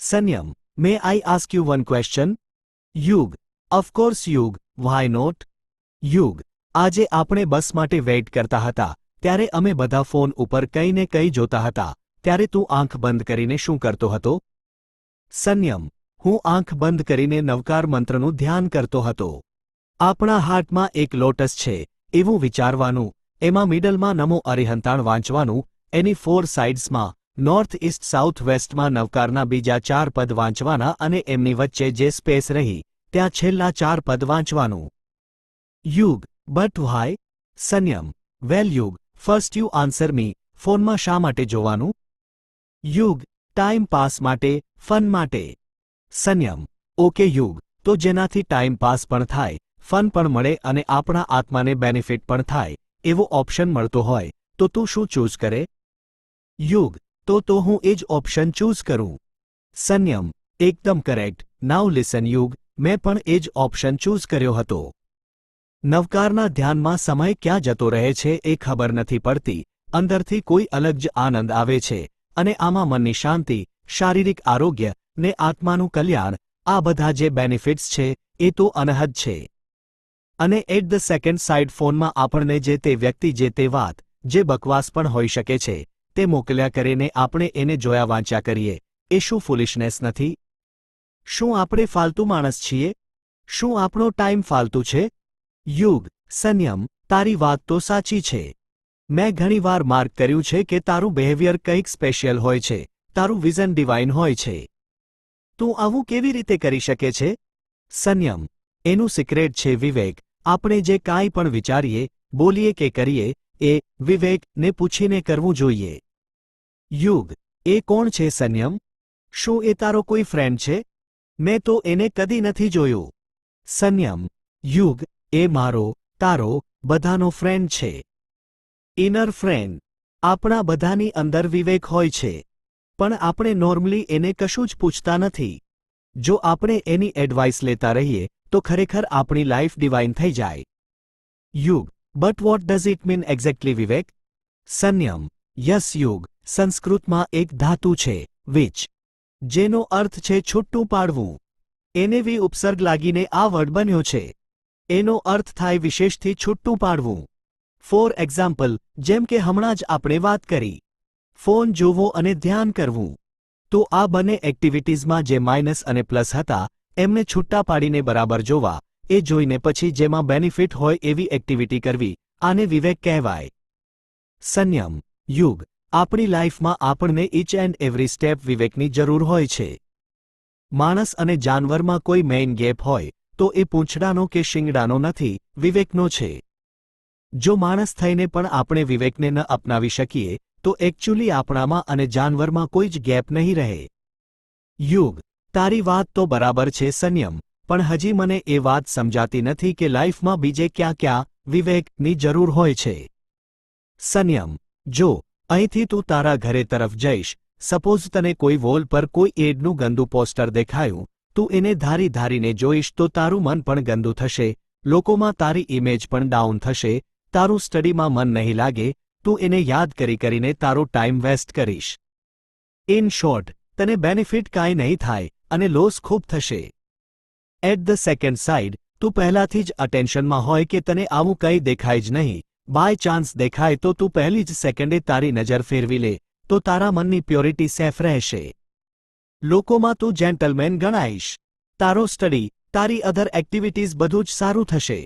Sanyam, may I ask you one question? Of course Yug, why not? યુગ આજે આપણે બસ માટે વેઇટ કરતા હતા ત્યારે અમે બધા ફોન ઉપર કંઈ ને કંઈ જોતા હતા ત્યારે તું આંખ બંધ કરીને શું કરતો હતો સંયમ હું આંખ બંધ કરીને નવકાર મંત્રનું ધ્યાન કરતો હતો આપણા હાર્ટમાં એક લોટસ છે એવું વિચારવાનું એમાં મિડલમાં નમો અરિહંતાણ વાંચવાનું એની ફોર સાઇડ્સમાં નોર્થ ઇસ્ટ સાઉથ વેસ્ટમાં નવકારના બીજા ચાર પદ વાંચવાના અને એમની વચ્ચે જે સ્પેસ રહી, ત્યાં છેલ્લા ચાર પદ વાંચવાનું. યુગ બટ વાય સંયમ વેલ યુગ ફર્સ્ટ યુ આન્સર મી ફોનમાં શા માટે જોવાનું? યુગ ટાઈમ પાસ માટે ફન માટે. સંયમ ઓકે યુગ, તો જેનાથી ટાઈમ પાસ પણ થાય ફન પણ મળે અને આપણા આત્માને બેનિફિટ પણ થાય, એવો ઓપ્શન મળતો હોય, તો તું શું ચૂઝ કરે? યુગ તો તો હું એ જ ઓપ્શન ચૂઝ કરું. સંયમ. એકદમ કરેક્ટ નાવ લિસન યુગ. મેં પણ એ જ ઓપ્શન ચૂઝ કર્યો હતો. નવકારના ધ્યાનમાં સમય ક્યાં જતો રહે છે એ ખબર નથી પડતી. અંદરથી કોઈ અલગ જ આનંદ આવે છે. અને આમાં મનની શાંતિ, શારીરિક આરોગ્ય ને આત્માનું કલ્યાણ, આ બધા જે બેનિફિટ્સ છે, એ તો અનહદ છે. અને એટ ધ સેકન્ડ સાઇડ ફોનમાં આપણને જે તે વ્યક્તિ, જે તે વાત, જે બકવાસ પણ હોઈ શકે છે. તે મોકલ્યા કરીને આપણે એને જોયા વાંચ્યા કરીએ. એ શું ફૂલિશનેસ નથી? શું આપણે ફાલતુ માણસ છીએ? શું આપણો ટાઈમ ફાલતુ છે? યુગ, સંયમ, તારી વાત તો સાચી છે. મેં ઘણીવાર માર્ક કર્યું છે કે તારું બિહેવિયર કંઈક સ્પેશિયલ હોય છે. તારું વિઝન ડિવાઇન હોય છે. તું આવું કેવી રીતે કરી શકે છે? સંયમ. એનું સિક્રેટ છે વિવેક. આપણે જે કાંઈ પણ વિચારીએ, બોલીએ કે કરીએ એ વિવેકને પૂછીને કરવું જોઈએ. યુગ. એ કોણ છે સંયમ? શું એ તારો કોઈ ફ્રેન્ડ છે? મેં તો એને કદી નથી જોયું. સંયમ. યુગ. એ મારો, તારો, બધાનો ફ્રેન્ડ છે. ઇનર ફ્રેન્ડ આપણા બધાની અંદર વિવેક હોય છે. પણ આપણે નોર્મલી એને કશું જ પૂછતા નથી. જો આપણે એની એડવાઇસ લેતા રહીએ, તો ખરેખર આપણી લાઈફ ડિવાઇન થઈ જાય. યુગ. But what does it mean exactly વિવેક સંયમ યસ યુગ સંસ્કૃતમાં એક ધાતુ છે વિચ જેનો અર્થ છે છૂટું પાડવું. એને વી ઉપસર્ગ લાગીને આ વર્ડ બન્યો છે. એનો અર્થ થાય વિશેષથી છૂટું પાડવું. ફોર એક્ઝામ્પલ જેમ કે હમણાં જ આપણે વાત કરી. ફોન જોવો અને ધ્યાન કરવું. તો આ બંને એક્ટિવિટીઝમાં જે માઇનસ અને પ્લસ હતા, એમને છૂટા પાડીને બરાબર જોવા. એ જોઈને પછી જેમાં બેનિફિટ હોય એવી એક્ટિવિટી કરવી, આને વિવેક કહેવાય. સંયમ, યુગ, આપણી લાઈફમાં આપણને ઇચ એન્ડ એવરી સ્ટેપ વિવેકની જરૂર હોય છે. માણસ અને જાનવરમાં કોઈ મેઇન ગેપ હોય, તો એ પૂંછડાનો કે શિંગડાનો નથી, વિવેકનો છે. જો માણસ થઈને પણ આપણે વિવેકને ન અપનાવી શકીએ, તો એકચ્યુઅલી આપણામાં અને જાનવરમાં કોઈ જ ગેપ નહીં રહે. યુગ, તારી વાત તો બરાબર છે સંયમ. પણ હજી મને એ વાત સમજાતી નથી કે લાઈફમાં બીજે ક્યાં ક્યાં વિવેકની જરૂર હોય છે. સંયમ, જો અહીંથી તું તારા ઘરે તરફ જઈશ, સપોઝ તને કોઈ વોલ પર કોઈ એડનું ગંદુ પોસ્ટર દેખાયું, તું એને ધારી ધારીને જોઈશ તો તારું મન પણ ગંદુ થશે, લોકોમાં તારી ઇમેજ પણ ડાઉન થશે, તારું સ્ટડીમાં મન નહીં લાગે, તું એને યાદ કરી કરીને તારો ટાઈમ વેસ્ટ કરીશ. ઇન શોર્ટ, તને બેનિફિટ કાંઈ નહીં થાય અને લોસ ખૂબ થશે. એટ ધ સેકન્ડ સાઇડ તું પહેલાથી જ અટેન્શનમાં હોય કે તને આવું કંઈ દેખાય જ નહીં. બાય ચાન્સ દેખાય તો તું પહેલી જ સેકન્ડે તારી નજર ફેરવી લે, તો તારા મનની પ્યોરિટી સેફ રહેશે. લોકોમાં તું જેન્ટલમેન ગણાઈશ. તારો સ્ટડી તારી અધર એક્ટિવિટીઝ બધું જ સારું થશે.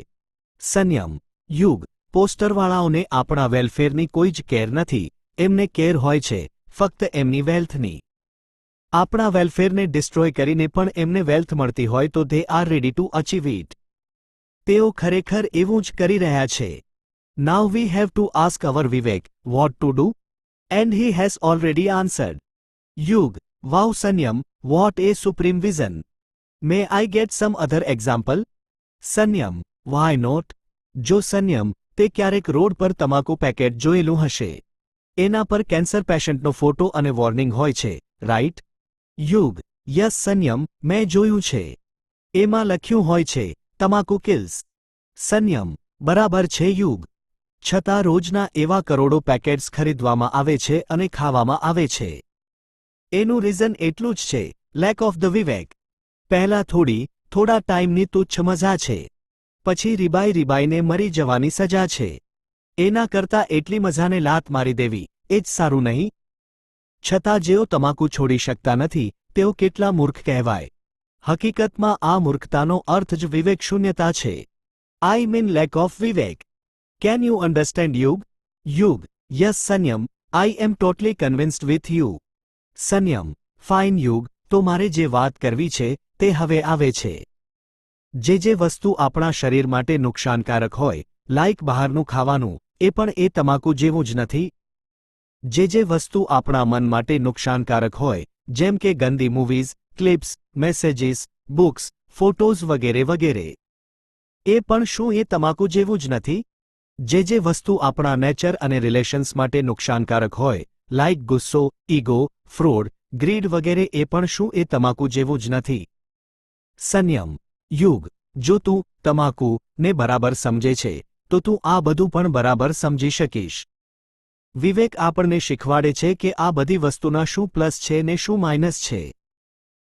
સંયમ, યુગ, પોસ્ટરવાળાઓને આપણા વેલફેરની કોઈ જ કેર નથી. એમને કેર હોય છે, ફક્ત એમની વેલ્થની આપણા વેલફેરને ડિસ્ટ્રોય કરીને પણ એમને વેલ્થ મળતી હોય તો they are ready to achieve it તેઓ ખરેખર એવું જ કરી રહ્યા છે. Now we have to ask our Vivek what to do and he has already answered Yug wow Sanyam what a supreme vision may I get some other example Sanyam why not જો સંયમ તે ક્યારેક road પર તમાકુ packet જોયેલું હશે. એના પર cancer પેશન્ટનો ફોટો અને વોર્નિંગ હોય છે રાઈટ યુગ, યસ સંયમ, મેં જોયું છે. એમાં લખ્યું હોય છે, તમાકુ કિલ્સ. સંયમ, બરાબર છે યુગ. છતાં રોજના એવા કરોડો પેકેટ્સ ખરીદવામાં આવે છે અને ખાવામાં આવે છે. એનું રીઝન એટલું જ છે લેક ઓફ ધ વિવેક. પહેલા થોડી, થોડા ટાઈમની તુચ્છ મજા છે. પછી રીબાઈ રીબાઈને મરી જવાની સજા છે. એના કરતાં એટલી મજાને લાત મારી દેવી, એ જ સારું નહીં છતાં જેઓ તમાકુ છોડી શકતા નથી, તેઓ કેટલા મૂર્ખ કહેવાય. હકીકતમાં આ મૂર્ખતાનો અર્થ જ વિવેક શૂન્યતા છે. I mean lack of Vivek. Can you understand Yug? Yug. Yes Sanyam. I am totally convinced with you Sanyam. Fine Yug. તો મારે જે વાત કરવી છે, તે હવે આવે છે. જે જે વસ્તુ આપણા શરીર માટે નુકસાનકારક હોય લાઇક બહારનું ખાવાનું, એ પણ એ તમાકુ જેવું જ નથી જે જે વસ્તુ આપણા મન માટે નુકસાનકારક હોય, જેમ કે ગંદી movies clips messages books photos વગેરે વગેરે. એ પણ શું એ તમાકુ જેવું જ નથી? જે જે વસ્તુ આપણા નેચર અને રિલેશન્સ માટે નુકસાનકારક હોય લાઇક ગુસ્સો, ઈગો ફ્રોડ ગ્રીડ વગેરે એ પણ શું એ તમાકુ જેવું જ નથી? સંયમ, યુગ, જો તું તમાકુ ને બરાબર સમજે છે, તો તું આ બધું પણ બરાબર સમજી શકીશ. વિવેક આપણને શીખવાડે છે કે આ બધી વસ્તુના શું પ્લસ છે ને શું માઇનસ છે.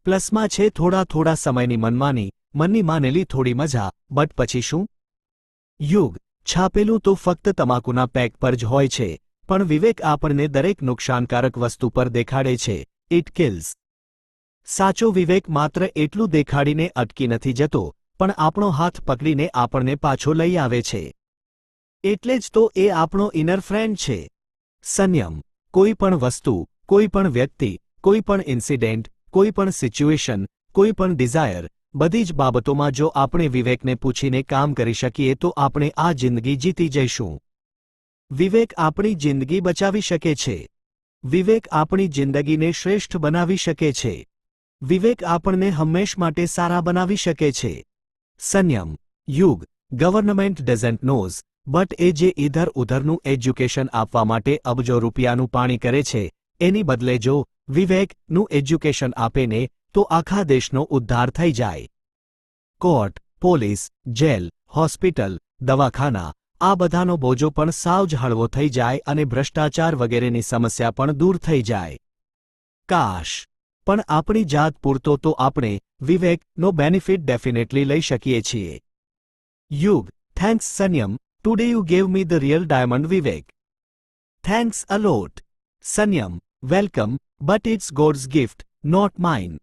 પ્લસમાં છે થોડા થોડા સમયની મનમાની, મનની માનેલી થોડી મજા, બટ પછી શું? યુગ. છાપેલું તો ફક્ત તમાકુના પેક પર જ હોય છે, પણ વિવેક આપણને દરેક નુકસાનકારક વસ્તુ પર દેખાડે છે. ઇટ કિલ્સ સાચો વિવેક માત્ર એટલું દેખાડીને અટકી નથી જતો, પણ આપણો હાથ પકડીને આપણને પાછો લઈ આવે છે. એટલે જ તો એ આપણો ઇનર ફ્રેન્ડ છે. સંયમ, કોઈ પણ વસ્તુ, કોઈ પણ વ્યક્તિ, કોઈ પણ ઇન્સિડેન્ટ, કોઈ પણ સિચ્યુએશન, કોઈ પણ ડિઝાયર, બધી જ બાબતોમાં જો આપણે વિવેકને પૂછીને કામ કરી શકીએ તો આપણે આ જિંદગી જીતી જઈશું. વિવેક આપણી જિંદગી બચાવી શકે છે. વિવેક આપણી જિંદગીને શ્રેષ્ઠ બનાવી શકે છે. વિવેક આપણને હંમેશ માટે સારા બનાવી શકે છે. સંયમ, યુગ, ગવર્નમેન્ટ ડઝન્ટ નોઝ બટ એ જે ઇધર ઉધરનું એજ્યુકેશન આપવા માટે અબજો રૂપિયાનું પાણી કરે છે, એની બદલે જો વિવેકનું એજ્યુકેશન આપે ને, તો આખા દેશનો ઉદ્ધાર થઈ જાય. કોર્ટ, પોલીસ, જેલ, હોસ્પિટલ, દવાખાના, આ બધાનો બોજો પણ સાવ જ હળવો થઈ જાય અને ભ્રષ્ટાચાર વગેરેની સમસ્યા પણ દૂર થઈ જાય. કાશ. પણ આપણી જાત પૂરતો તો આપણે વિવેકનો બેનિફિટ ડેફિનેટલી લઈ શકીએ છીએ. યુગ. થેન્ક્સ, સંયમ. Today you gave me the real diamond Vivek. Thanks a lot. Sanyam, welcome, but it's God's gift, not mine.